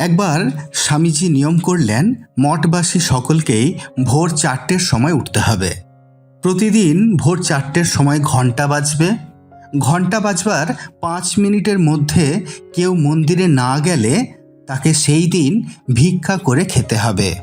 একবার স্বামীজি নিয়ম করলেন, মঠবাসী সকলকেই ভোর চারটের সময় উঠতে হবে। প্রতিদিন ভোর চারটের সময় ঘণ্টা বাজবে। ঘণ্টা বাজবার পাঁচ মিনিটের মধ্যে কেউ মন্দিরে না গেলে তাকে সেই দিন ভিক্ষা করে খেতে হবে।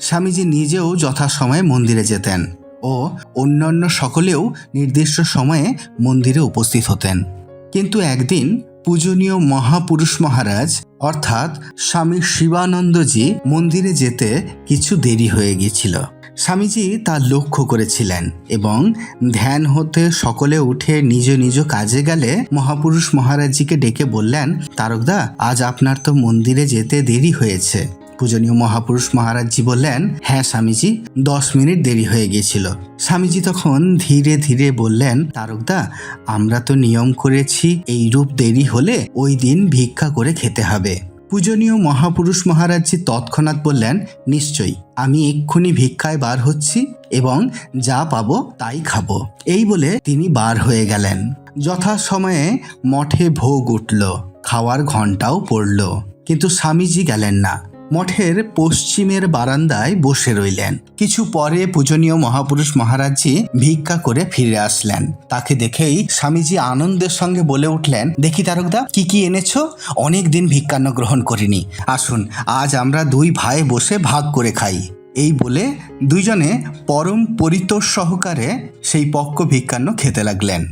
স্বামীজি নিজেও যথাসময়ে মন্দিরে যেতেন ও অন্যান্য সকলেও নির্দিষ্ট সময়ে মন্দিরে উপস্থিত হতেন। কিন্তু একদিন পূজনীয় মহাপুরুষ মহারাজ, অর্থাৎ স্বামী শিবানন্দজি মন্দিরে যেতে কিছু দেরি হয়ে গিয়েছিল। স্বামীজি তা লক্ষ্য করেছিলেন এবং ধ্যান হতে সকলে উঠে নিজ নিজ কাজে গেলে মহাপুরুষ মহারাজজিকে ডেকে বললেন, তারকদা, আজ আপনার তো মন্দিরে যেতে দেরি হয়েছে। পূজনীয় মহাপুরুষ মহারাজজি বললেন হ্যাঁ স্বামীজি, দশ মিনিট দেরি হয়ে গিয়েছিল। স্বামীজি তখন ধীরে ধীরে বললেন, তারকদা, আমরা তো নিয়ম করেছি এই রূপ দেরি হলে ওই দিন ভিক্ষা করে খেতে হবে। পূজনীয় মহাপুরুষ মহারাজজি তৎক্ষণাৎ বললেন, নিশ্চয়ই, আমি এক্ষুনি ভিক্ষায় বার হচ্ছি এবং যা পাবো তাই খাব। এই বলে তিনি বার হয়ে গেলেন। যথাসময়ে মঠে ভোগ উঠল, খাওয়ার ঘন্টাও পড়ল, কিন্তু স্বামীজি গেলেন না। মঠের পশ্চিমের বারান্দায় বসে রইলেন। কিছু পরে পূজনীয় মহাপুরুষ মহারাজজি ভিক্ষা করে ফিরে আসলেন। তাকে দেখেই স্বামীজি আনন্দের সঙ্গে বলে উঠলেন, দেখি তারকদা, কি কি এনেছো? অনেক দিন ভিক্ষান্ন গ্রহণ করিনি। আসুন, আজ আমরা দুই ভাই বসে ভাগ করে খাই। এই বলে দুইজনে পরম পরিতোষ সহকারে সেই পক্ষ ভিক্ষান্ন খেতে লাগলেন।